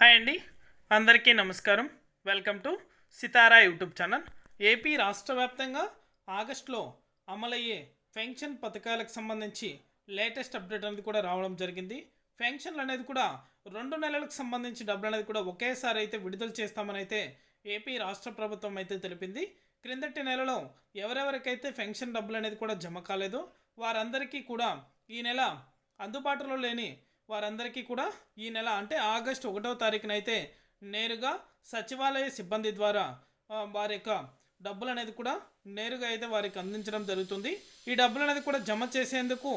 Hi అండి. అందరికీ నమస్కారం. Welcome to Sitara YouTube channel. AP రాష్ట్ర వ్యాప్తంగా ఆగస్టులో అమలయ్యే పెన్షన్ పథకాలకు సంబంధించి లేటెస్ట్ అప్డేట్ అనేది కూడా రావడం జరిగింది. పెన్షన్లు అనేది కూడా రెండు నెలలకు సంబంధించి డబ్బులు అనేది కూడా ఒకేసారి అయితే విడుదల చేస్తామని అయితే ఏపీ రాష్ట్ర ప్రభుత్వం అయితే తెలిపింది. క్రిందటి నెలలో ఎవరెవరికైతే పెన్షన్ డబ్బులు అనేది కూడా జమ కాలేదో వారందరికీ కూడా ఈ నెల అందుబాటులో లేని వారందరికీ కూడా ఈ నెల అంటే ఆగస్టు ఒకటవ తారీఖున అయితే నేరుగా సచివాలయ సిబ్బంది ద్వారా వారి యొక్క డబ్బులు అనేది కూడా నేరుగా అయితే వారికి అందించడం జరుగుతుంది. ఈ డబ్బులు అనేది కూడా జమ చేసేందుకు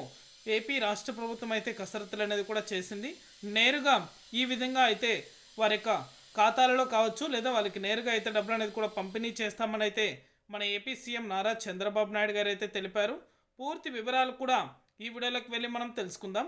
ఏపీ రాష్ట్ర ప్రభుత్వం అయితే కసరత్తులు అనేది కూడా చేసింది. నేరుగా ఈ విధంగా అయితే వారి యొక్క ఖాతాలలో కావచ్చు లేదా వాళ్ళకి నేరుగా అయితే డబ్బులు అనేది కూడా పంపిణీ చేస్తామని అయితే మన ఏపీ సీఎం నారా చంద్రబాబు నాయుడు గారు అయితే తెలిపారు. పూర్తి వివరాలు కూడా ఈ వీడియోలోకి వెళ్ళి మనం తెలుసుకుందాం.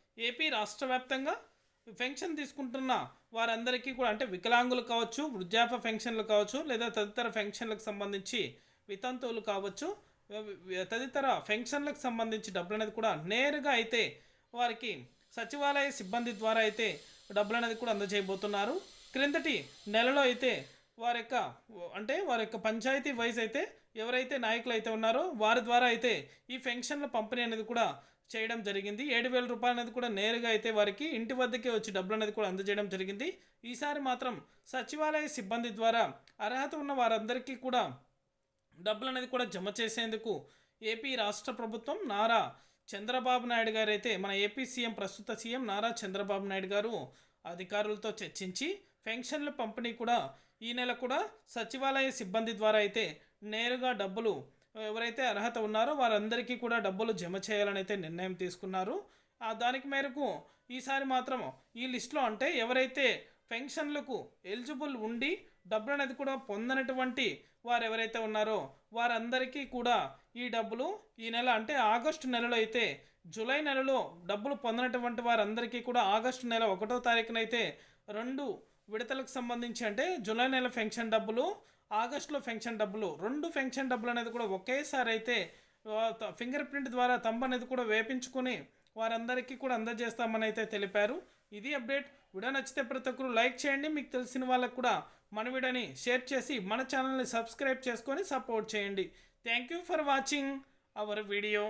ఏపీ రాష్ట్ర వ్యాప్తంగా పెన్షన్ తీసుకుంటున్న వారందరికీ కూడా అంటే వికలాంగులు కావచ్చు వృద్ధాప్య పెన్షన్లు కావచ్చు లేదా తదితర పెన్షన్లకు సంబంధించి వితంతువులు కావచ్చు తదితర పెన్షన్లకు సంబంధించి డబ్బులు అనేది కూడా నేరుగా అయితే వారికి సచివాలయ సిబ్బంది ద్వారా అయితే డబ్బులు అనేది కూడా అందజేయబోతున్నారు. క్రిందటి నెలలో అయితే వారి యొక్క అంటే వారి యొక్క పంచాయతీ వైజ్ అయితే ఎవరైతే నాయకులు అయితే ఉన్నారో వారి ద్వారా అయితే ఈ పెన్షన్ల పంపిణీ అనేది కూడా చేయడం జరిగింది. ఏడు వేల రూపాయలు అనేది కూడా నేరుగా అయితే వారికి ఇంటి వద్దకే వచ్చి డబ్బులు అనేది కూడా అందజేయడం జరిగింది. ఈసారి మాత్రం సచివాలయ సిబ్బంది ద్వారా అర్హత ఉన్న వారందరికీ కూడా డబ్బులు అనేది కూడా జమ చేసేందుకు ఏపీ రాష్ట్ర ప్రభుత్వం నారా చంద్రబాబు నాయుడు గారు అయితే మన ఏపీ సీఎం ప్రస్తుత సీఎం నారా చంద్రబాబు నాయుడు గారు అధికారులతో చర్చించి పెన్షన్ల పంపిణీ కూడా ఈ నెల కూడా సచివాలయ సిబ్బంది ద్వారా అయితే నేరుగా డబ్బులు ఎవరైతే అర్హత ఉన్నారో వారందరికీ కూడా డబ్బులు జమ చేయాలని అయితే నిర్ణయం తీసుకున్నారు. ఆ దానికి మేరకు ఈసారి మాత్రం ఈ లిస్టులో అంటే ఎవరైతే పెన్షన్లకు ఎలిజిబుల్ ఉండి డబ్బులు అనేది కూడా పొందనటువంటి వారు ఎవరైతే ఉన్నారో వారందరికీ కూడా ఈ డబ్బులు ఈ నెల అంటే ఆగస్టు నెలలో అయితే జూలై నెలలో డబ్బులు పొందినటువంటి వారందరికీ కూడా ఆగస్టు నెల ఒకటో తారీఖునైతే రెండు విడతలకు సంబంధించి అంటే జూలై నెల పెన్షన్ డబ్బులు ఆగస్టులో పెన్షన్ డబ్బులు రెండు పెన్షన్ డబ్బులు అనేది కూడా ఒకేసారి అయితే ఫింగర్ ప్రింట్ ద్వారా తంబు అనేది కూడా వేపించుకొని వారందరికీ కూడా అందజేస్తామని అయితే తెలిపారు. ఇది అప్డేట్. వీడియో నచ్చితే ప్రతి ఒక్కరు లైక్ చేయండి. మీకు తెలిసిన వాళ్ళకు కూడా మన వీడియోని షేర్ చేసి మన ఛానల్ని సబ్స్క్రైబ్ చేసుకొని సపోర్ట్ చేయండి. Thank you for watching our video.